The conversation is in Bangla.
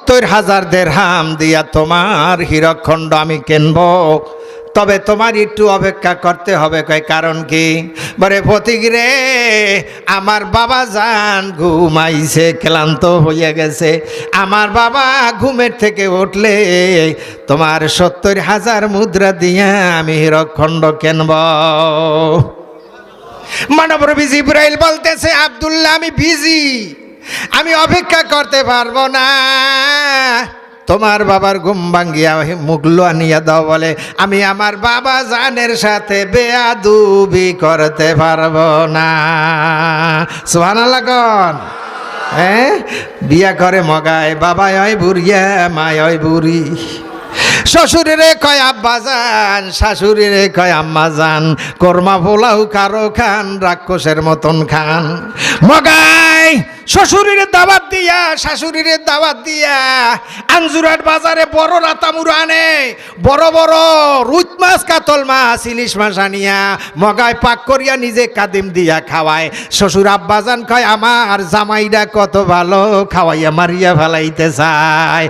সত্তর হাজার দেড়হাম দিয়া তোমার হীরকখণ্ড আমি কিনব। তবে তোমার একটু অপেক্ষা করতে হবে, কয় কারণ কি? বলে রে, আমার বাবা যান, ঘুমাইছে, ক্লান্ত হয়ে গেছে। আমার বাবা ঘুমের থেকে উঠলে তোমার সত্তর হাজার মুদ্রা দিয়া আমি হীরকখণ্ড কিনব। মানবরবি জিব্রাইল বলতেছে, আবদুল্লাহ, আমি বিজি আমি অপেক্ষা করতে পারব না। তোমার বাবার ঘুম ভাঙ্গিয়া মুগলো আনিয়া দাও বলে, আমি আমার বাবা জানের সাথে বেয়াদুবি করতে পারব না। সোহান লাগন হ্যাঁ? বিয়া করে মগায় বাবা হয় বুড়িয়া, মায় হয় বুড়ি। শ্বশুরেরে কয়, আব্বা যান শাশুড়িরে কয়, আম্মা যান কর্মা পোলাও কারও খান, রাক্ষসের মতন খান। মগাই শ্বশুরের দাবাত দিয়া, শাশুড়ির দাবাত দিয়া। আঞ্জুরাট বাজারে বড় রাতামুর আনে, বড় বড় রুচ মাছ, কাতল মাছ, ইলিশ মাছ আনিয়া মগায় পাক করিয়া নিজে কাদিম দিয়া খাওয়ায়। শ্বশুর আব্বাজান কয়, আমার জামাইরা কত ভালো, খাওয়াইয়া মারিয়া ফেলাইতে চায়।